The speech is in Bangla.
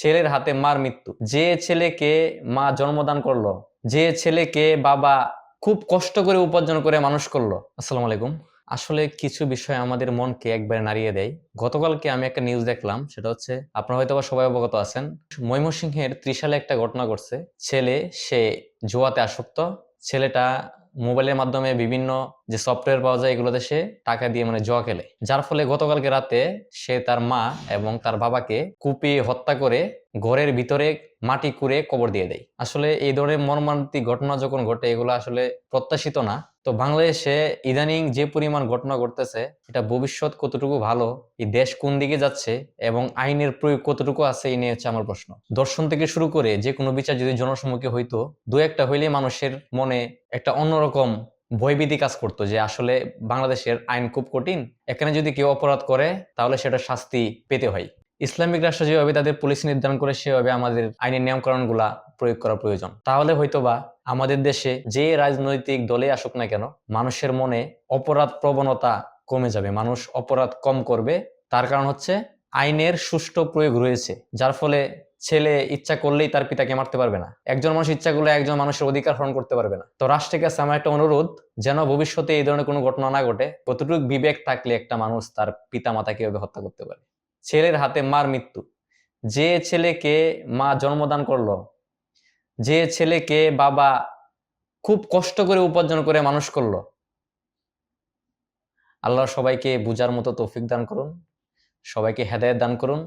ছেলের হাতে মার মৃত্যু। যে ছেলেকে মা জন্মদান করল, যে ছেলেকে বাবা খুব কষ্ট করে উপার্জন করে মানুষ করল, আসসালামু আলাইকুম। আসলে কিছু বিষয় আমাদের মনকে একবারে নাড়িয়ে দেয়। গতকালকে আমি একটা নিউজ দেখলাম, সেটা হচ্ছে আপনারা হয়তো সবাই অবগত আছেন, ময়মনসিংহের ত্রিশালে একটা ঘটনা ঘটছে। ছেলে, সে জুয়াতে আসক্ত। ছেলেটা মোবাইলের মাধ্যমে বিভিন্ন যে সফটওয়্যার পাওয়া যায় এগুলোতে সে টাকা দিয়ে মানে জয়া খেলে। যার ফলে গতকালকে রাতে সে তার মা এবং তার বাবাকে কুপিয়ে হত্যা করে ঘরের ভিতরে মাটি কুড়ে কবর দিয়ে দেয়। আসলে এই ধরনের মর্মান্তিক ঘটনা যখন ঘটে, এগুলো আসলে প্রত্যাশিত না। তো বাংলাদেশে ইদানিং যে পরিমাণ ঘটনা ঘটতেছে, এটা ভবিষ্যৎ কতটুকু ভালো, এই দেশ কোন দিকে যাচ্ছে এবং আইনের প্রয়োগ কতটুকু আছে, এই নিয়ে হচ্ছে আমার প্রশ্ন। দর্শন থেকে শুরু করে যে কোনো বিচার যদি জনসম্মুখে হইতো, দু একটা হইলে মানুষের মনে একটা অন্যরকম ভয়ভীতি কাজ করতো যে আসলে বাংলাদেশের আইন খুব কঠিন, এখানে যদি কেউ অপরাধ করে, তাহলে সেটা শাস্তি পেতে হয়। ইসলামিক রাষ্ট্র যেভাবে তাদের পুলিশ নির্ধারণ করে, সেভাবে আমাদের আইনের নিয়মকানুনগুলা প্রয়োগ করা প্রয়োজন। তাহলে হয়তোবা আমাদের দেশে যে রাজনৈতিক দলে আসুক না কেন, মানুষের মনে অপরাধ প্রবণতা কমে যাবে। মানুষ অপরাধ কম করবে। তার কারণ হচ্ছে আইনের সুষ্ঠু প্রয়োগ রয়েছে, যার ফলে ছেলে ইচ্ছা করলেই তার পিতাকে মারতে পারবে না। একজন মানুষ ইচ্ছা করলে একজন মানুষের অধিকার হরণ করতে পারবে না। তো রাষ্ট্রের কাছে আমার একটা অনুরোধ, যেন ভবিষ্যতে এই ধরনের কোনো ঘটনা না ঘটে, কতটুকু বিবেক থাকলে একটা মানুষ তার পিতা মাতা কীভাবে হত্যা করতে পারে? ছেলের হাতে মার মৃত্যু। যে ছেলেকে মা জন্মদান করল যে ছেলেকে বাবা খুব কষ্ট করে উপার্জন করে মানুষ করল। আল্লাহ সবাইকে বুঝার মতো তৌফিক দান করুন, সবাইকে হেদায়ত দান করুন।